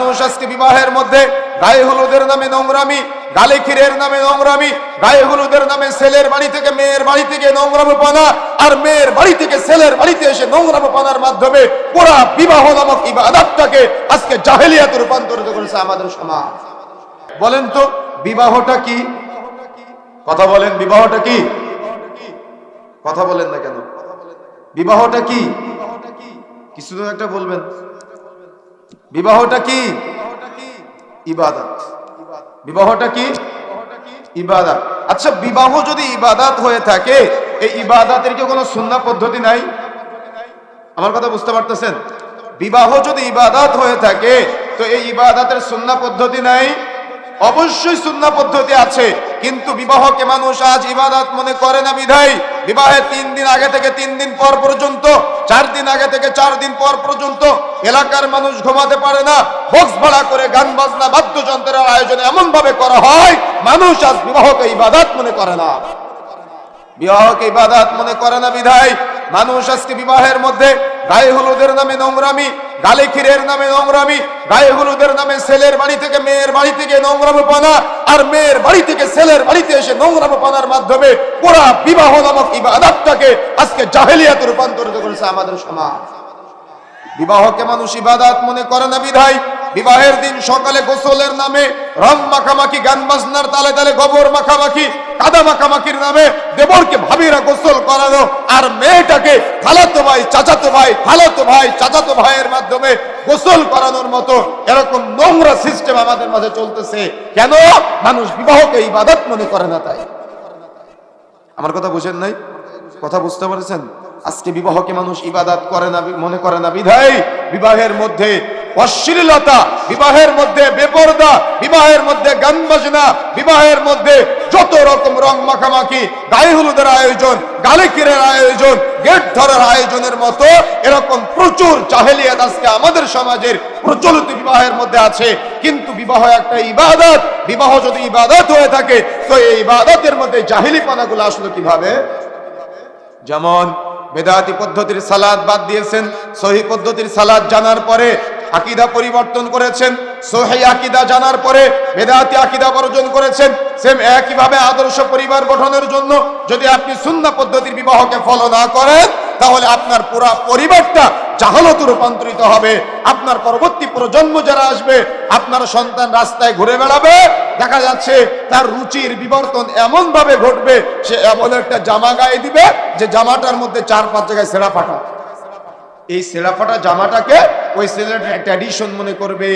মানুষ আজকে বিবাহের মধ্যে গায়ে হলুদের নামে নোংরামি, গালে ক্ষীরের নামে নোংরামি, গায়ে হলুদের নামে ছেলের বাড়ি থেকে মেয়ের বাড়ি থেকে নোংরামো পানা আর মেয়ের বাড়ি থেকে ছেলের বাড়িতে এসে নোংরামো পানার মাধ্যমে পুরা বিবাহ নামক ইবাদতটাকে আজকে জাহেলিয়াতে রূপান্তরিত করেছে আমাদের সমাজ। বলেন তো, বিবাহটা কি? কথা বলেন, বিবাহটা কি? কথা বলেন না কেন? বিবাহটা কি? কিছু তো একটা বলবেন। বিবাহটা কি? ইবাদত। বিবাহটা কি? ইবাদত। আচ্ছা বিবাহ যদি ইবাদত হয়ে থাকে, এই ইবাদতের কি কোনো সুন্না পদ্ধতি নাই? আমার কথা বুঝতে পারতেছেন? বিবাহ যদি ইবাদত হয়ে থাকে, তো এই ইবাদতের সুন্না পদ্ধতি নাই? অবশ্যই সুন্না পদ্ধতি আছে, কিন্তু বিবাহকে মানুষ আজ ইবাদত মনে করে না বিধায়। বিবাহের তিন দিন আগে থেকে তিন দিন পর পর্যন্ত, চার দিন আগে থেকে চার দিন পর পর্যন্ত এলাকার মানুষ ঘুমাতে পারে না। বক্স ভাড়া করে গান বাজনা, বাদ্যযন্ত্রের আয়োজন এমন ভাবে করা হয়, মানুষ আজ বিবাহকে ইবাদত মনে করে না। বিবাহকে ইবাদাত মনে করে না বিধায়। মানুষ আজকে বিবাহের মধ্যে গায়ে হলুদের নামে নোংরামি, গালে ক্ষীরের নামে নোংরামি, গায়ে হলুদের নামে ছেলের বাড়ি থেকে মেয়ের বাড়ি থেকে নোংরামো পানা আর মেয়ের বাড়ি থেকে ছেলের বাড়িতে এসে নোংরামো পানার মাধ্যমে পুরা বিবাহ নামক ইবাদাতটাকে আজকে জাহেলিয়াতে রূপান্তরিত করেছে আমাদের সমাজ। বিবাহকে মানুষ ইবাদত মনে করে না বিধায়। বিবাহের দিন সকালে গোসলের নামে রং মাখামাখি, গান বাজনার তালে তালে গোবর মাখামাখি, কাদা মাখামাখির নামে দেবরকে ভাবিরা গোসল করানো আর মেয়েটাকে খালাতো ভাই, চাচাতো ভাই, খালাতো ভাই, চাচাতো ভাইয়ের মাধ্যমে গোসল করানোর মতো এরকম নোংরা সিস্টেম আমাদের মাঝে চলতেছে। কেন? মানুষ বিবাহকে ইবাদত মনে করে না তাই। আমার কথা বুঝেন নাই? কথা বুঝতে পারছেন? আজকে বিবাহকে মানুষ ইবাদাত করে না, মনে করে না, বিধায় বিবাহের মধ্যে অশ্লীলতা, বিবাহের মধ্যে বেপরদা, বিবাহের মধ্যে গান বাজনা বিবাহের মধ্যে যত রকম রং মাখামাখি, গায়ে হলুদের আয়োজন, গালে কিরের আয়োজন, গেট ধরার আয়োজনের মতো এরকম প্রচুর জাহেলিয়াত আজকে আমাদের সমাজের প্রচলিত বিবাহের মধ্যে আছে। কিন্তু বিবাহ একটা ইবাদত, বিবাহ যদি ইবাদত হয়ে থাকে, তো এই ইবাদতের মধ্যে জাহিলি পানাগুলো আসলো কীভাবে? যেমন বেদাতি পদ্ধতির সালাদ বাদ দিয়েছেন, সহি পদ্ধতির সালাদ জানার পরে আকিদা পরিবর্তন করেছেন, সহি আকিদা জানার পরে বেদাতি আকিদা বর্জন করেছেন, সেম একইভাবে আদর্শ পরিবার গঠনের জন্য যদি আপনি সুন্না পদ্ধতির বিবাহকে ফলো না করেন, তাহলে আপনার পুরা পরিবারটা জাহালতে রূপান্তরিত হবে। আপনার পরবর্তী প্রজন্ম যারা আসবে, আপনার সন্তান রাস্তায় ঘুরে বেড়াবে দেখা যাচ্ছে তার রুচির বিবর্তন এমন ভাবে ঘটবে, সে এমন একটা জামা গায়ে দিবে যে জামাটার মধ্যে চার, পাঁচ জায়গায় সেরা ফাটা। এই সেরা ফাটা জামাটাকে ওই ছেলেটা ট্র্যাডিশন মনে করবে,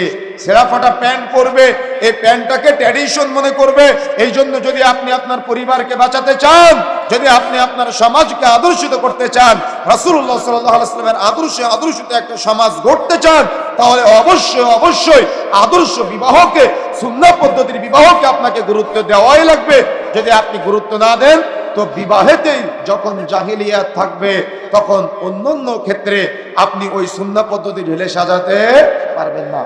সেরা ফাটা প্যান্ট পরবে এই প্যান্টটাকে ট্র্যাডিশন মনে করবে। এই জন্য যদি আপনি আপনার পরিবারকে বাঁচাতে চান, যদি আপনি আপনার সমাজকে আদর্শিত করতে চান আলাইহি ওয়াসাল্লামের আদর্শে আদর্শিত একটা সমাজ গড়তে চান, তাহলে অবশ্যই অবশ্যই আদর্শ বিবাহকে, সুন্নাহ পদ্ধতির বিবাহকে আপনাকে গুরুত্ব দেওয়াই লাগবে। যদি আপনি গুরুত্ব না দেন, তো বিবাহেতেই যখন জাহিলিয়াত থাকবে, তখন অন্যান্য ক্ষেত্রে আপনি ওই সুন্না পদ্ধতি ঢেলে সাজাতে পারবেন না।